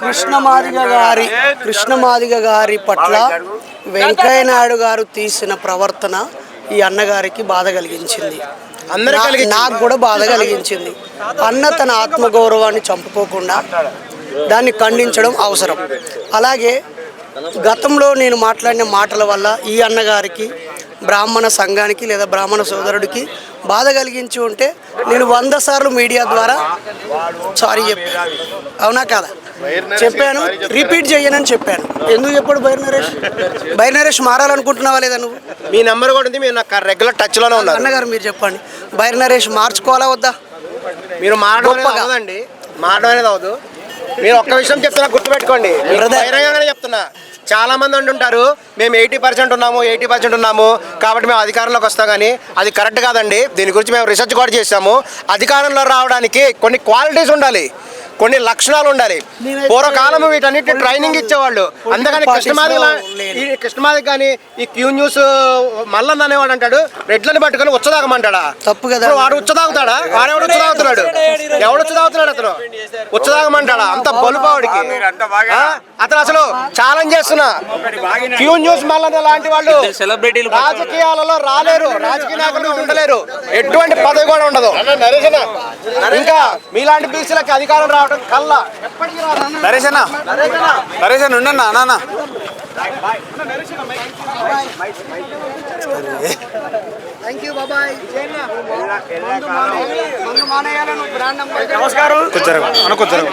కృష్ణమాదిగ గారి కృష్ణమాదిగ గారి పట్ల వెంకయ్య నాయుడు గారు తీసిన ప్రవర్తన ఈ అన్నగారికి బాధ కలిగించింది. అందరికీ కలిగించింది. నాకు కూడా బాధ కలిగించింది. అన్న తన ఆత్మగౌరవాన్ని చంపుకోకుండా దాన్ని ఖండించడం అవసరం. అలాగే గతంలో నేను మాట్లాడిన మాటల వల్ల ఈ అన్నగారికి బ్రాహ్మణ సంఘానికి లేదా బ్రాహ్మణ సోదరుడికి బాధ కలిగించి ఉంటే నేను వంద సార్లు మీడియా ద్వారా సారీ చెప్పాను. అవునా కాదా? చెప్పాను. రిపీట్ చేయనని చెప్పాను. ఎందుకు చెప్పాడు బైర్ నరేష్? బైర్ నరేష్ మారాలనుకుంటున్నావా లేదా నువ్వు? మీ నెంబర్ కూడా ఉంది మీరు నాకు రెగ్యులర్ టచ్లోనే ఉన్నారు. అన్నగారు మీరు చెప్పండి. బైర్ నరేష్ మార్చుకోవాలా వద్దా? మీరు. అవదండి మాడడం అనేది అవదు మీరు ఒక్క విషయం చెప్తున్నా గుర్తుపెట్టుకోండి. బహిరంగంగానే చెప్తున్నా. చాలా మంది అంటుంటారు మేము ఎయిటీ పర్సెంట్ ఉన్నాము ఎయిటీ పర్సెంట్ ఉన్నాము కాబట్టి మేము అధికారంలోకి వస్తాం కానీ అది కరెక్ట్ కాదండి. దీని గురించి మేము రీసెర్చ్ కూడా చేసాము అధికారంలో రావడానికి కొన్ని క్వాలిటీస్ ఉండాలి. కొన్ని లక్షణాలు ఉండాలి. పూర్వకాలం వీటన్నిటి ట్రైనింగ్ ఇచ్చేవాళ్ళు. అందుకని కృష్ణమాది కృష్ణమాది కానీ ఈ క్యూ న్యూస్ మల్లన్న అనేవాడు అంటాడు రెడ్లను పట్టుకొని ఉచ్చదాగమంటాడా? తప్పు కదా. వాడు ఉచ్చదాగుతాడా? వాడెవడు ఉచ్చదాగుతున్నాడు? ఎవడు ఉచ్చదాగుతున్నాడు అతను? ఉచ్చదాగమంటాడా? అంత బలుపావుడికి? అతను అసలు ఛాలెంజ్ చేస్తున్నా. క్యూ న్యూస్ మల్లన్న లాంటి వాళ్ళు సెలబ్రిటీలు రాజకీయాలలో రాలేరు రాజకీయ నాయకులు ఉండలేరు. ఎటువంటి పదవి కూడా ఉండదు. ఇంకా మీలాంటి బీసీలకి అధికారం రావడం. నరేష్ అన్న నరేష్ అన్న ఉండన్నా నాన్న థ్యాంక్ యూ బాబాయ్. నమస్కారం. కూర్చోరు అన్న కూర్చోరు